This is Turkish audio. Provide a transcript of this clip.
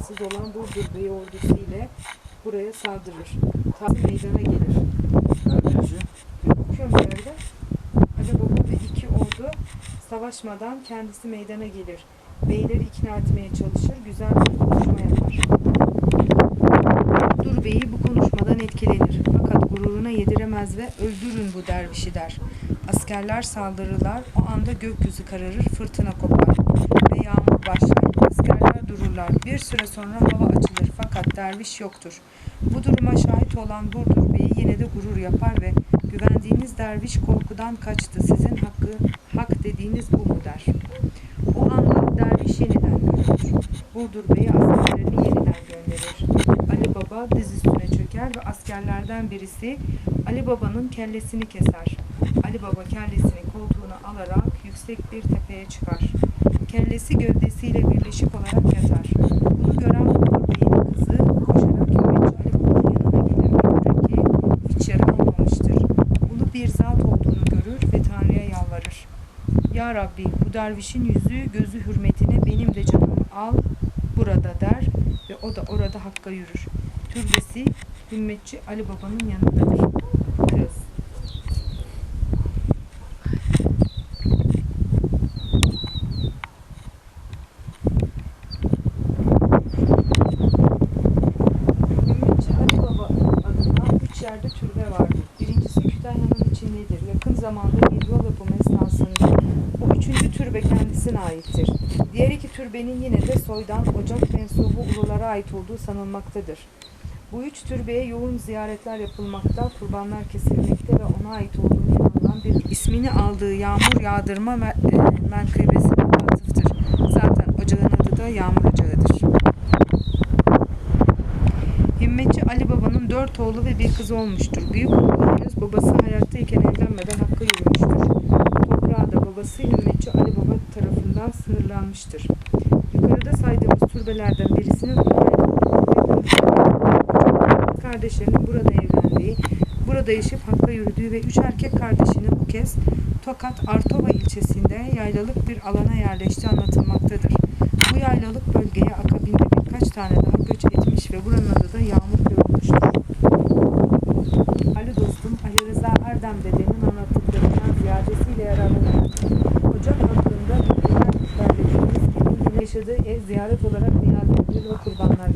rahatsız olan Burdur Bey ordusu ile buraya saldırır. Tabi meydana gelir. Okuyorum böyle. Baba ve iki ordu savaşmadan kendisi meydana gelir. Beyleri ikna etmeye çalışır, güzel bir konuşma yapar. Dur Bey'i bu konuşmadan etkilenir. Fakat gururuna yediremez ve öldürün bu dervişi der. Askerler saldırırlar, o anda gökyüzü kararır, fırtına kopar ve yağmur başlar. Askerler dururlar. Bir süre sonra hava açılır fakat derviş yoktur. Bu duruma şahit olan Burdur Bey yine de gurur yapar ve güvendiğiniz derviş korkudan kaçtı. Sizin hakkı, hak dediğiniz bu mu der. O anda derviş yeniden görülür. Burdur Bey askerlerini yeniden gönderir. Ali Baba diz üstüne çöker ve askerlerden birisi Ali Baba'nın kellesini keser. Ali Baba kellesini koltuğuna alarak yüksek bir tepeye çıkar. Kellesi gövdesiyle birleşik olarak yatar. Bunu gören Burdur Bey'in kızı koşarak hükümetçi Ali Baba'nın yanına gelir ve görür ki hiç yara almamıştır. Ulu bir zat olduğunu görür ve Tanrı'ya yalvarır. Ya Rabbi bu dervişin yüzü gözü hürmetine benim de canımı al burada der ve o da orada hakka yürür. Türbesi himmetçi Ali Baba'nın yanındadır. Kız. Himmetçi Ali Baba adına üç yerde türbe vardır. Birincisi Kütahya'nın içindedir. Yakın zamanda bir yol yapımı esnasında bu üçüncü türbe kendisine aittir. Diğer iki türbenin yine de soydan ocak mensubu ululara ait olduğu sanılmaktadır. Bu üç türbeye yoğun ziyaretler yapılmakta, kurbanlar kesilmekte ve ona ait olduğunu inanılan bir ismini aldığı yağmur yağdırma e, menkıbesine atıftır. Zaten ocağın adı da yağmur ocağıdır. Himmetçi Ali Baba'nın dört oğlu ve bir kızı olmuştur. Büyük oğlu henüz babası hayattayken evlenmeden hakka yürümüştür. Toprağı da babası Himmetçi Ali Baba tarafından sınırlanmıştır. Yukarıda saydığımız türbelerden birisinin kardeşlerinin burada evlendiği, burada yaşayıp hakka yürüdüğü ve üç erkek kardeşinin bu kez Tokat Artova ilçesinde yaylalık bir alana yerleştiği anlatılmaktadır. Bu yaylalık bölgeye akabinde birkaç tane daha göç etmiş ve buranın da Yağmur olmuştur. Ali dostum Ali Rıza Erdem dedenin anlattıklarından ziyadesiyle yararlanarak Ocak hakkında gibi yine yaşadığı ev ziyaret olarak niyaz edilir ve kurbanlar